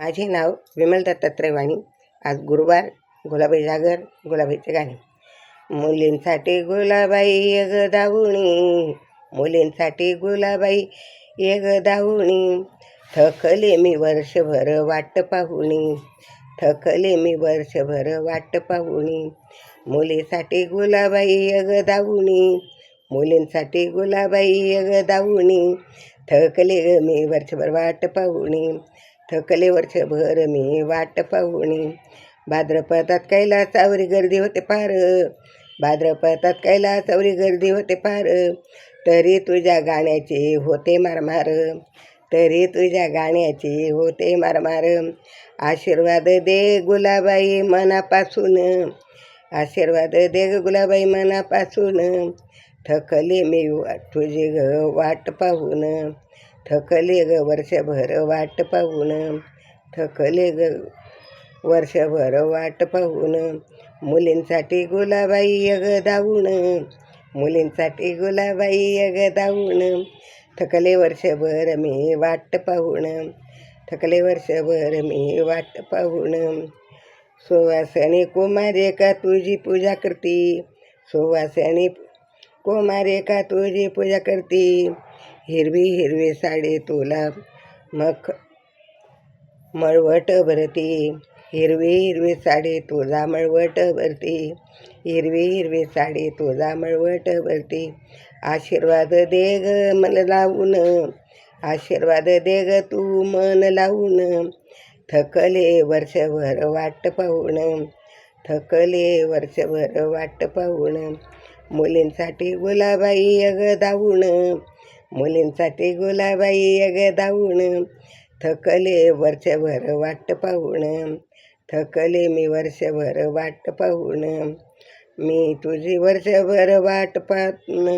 माझे नाव विमल दत्तात्रय वाणी आज गुरुवार गुलाबाई जागर गुलाबाईचे गाणे. मुलींसाठी गुलाबाई यग दावणी मुलींसाठी गुलाबाई यग दावणी. थकले मी वर्षभर वाट पाहुणी थकले मी वर्षभर वाट पाहुणी. मुलीसाठी गुलाबाई यग दावणी मुलींसाठी गुलाबाई यग दावणी. थकले ग मी वर्षभर वाट पाहुणी थकले वर्षभर मी वाट पाहुणे. भाद्रपदात कैलासावरी गर्दी होते पार. भाद्रपदात कैलासावरी गर्दी होते पार. तरी तुझ्या गाण्याचे होते मारमार. तरी तुझ्या गाण्याचे होते मारमार. आशीर्वाद दे गुलाबाई मनापासून. आशीर्वाद दे ग गुलाबाई मनापासून. थकले मी वा- तुझी ग वाट पाहून. थकले ग वर्षभर वाट पाहून. थकले ग वर्षभर वाट पाहून. मुलींसाठी गुलाबाई यग दावून मुलींसाठी गुलाबाई यग दावून थकले वर्षभर मी वाट पाहून. थकले वर्षभर मी वाट पाहून. सुवासने कुमारे का तुझी पूजा करती? सुवासने कुमारे का तुझी पूजा करती? हिरवी हिरवी साडी तुला मख मळवट भरती. हिरवी हिरवी साडी तुझा मळवट भरती. हिरवी हिरवी साडी तुझा मळवट भरती. आशीर्वाद दे ग मन लावून. आशीर्वाद दे ग तू मन लावून. थकले वर्षभर वाट पाहून. थकले वर्षभर वाट पाहून. मुलींसाठी गुलाबाई अग दावून मुलींसाठी गुलाबाई अग दाऊण थकले वर्षभर वाट पाहून. थकले मी वर्षभर वाट पाहून. मी तुझी वर्षभर वाट पाहून.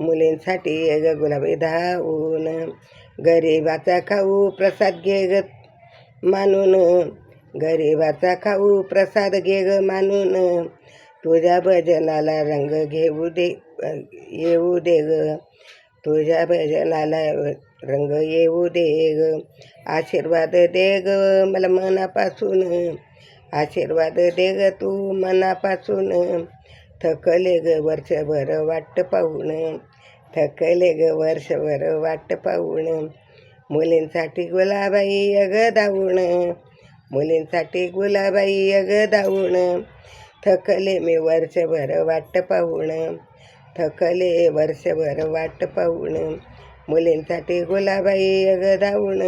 मुलींसाठी यग गुलाबी धावून गरिबाचा खाऊ प्रसाद घे ग मानून. गरिबाचा खाऊ प्रसाद घे ग मानून. तुझ्या भजनाला रंग घेऊ दे येऊ दे ग. तुझ्या भजनाला रंग येऊ दे ग. आशीर्वाद दे ग मला मनापासून. आशीर्वाद दे ग तू मनापासून. थकले ग वर्षभर वाट पाहून. थकले ग वर्षभर वाट पाहून. मुलींसाठी गुलाबाई अग दावून मुलींसाठी गुलाबाई अग दावून थकले मी वर्षभर वाट पाहून. थकले वर्षभर वाट पाहून. मुलींसाठी गुलाबाई अग दावून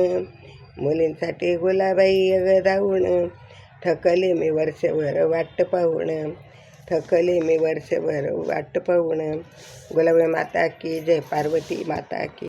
मुलींसाठी गुलाबाई अग दावून थकले मी वर्षभर वाट पाहून. थकले मी वर्षभर वाट पाहून. गुलाबाई माता की जय पार्वती माता की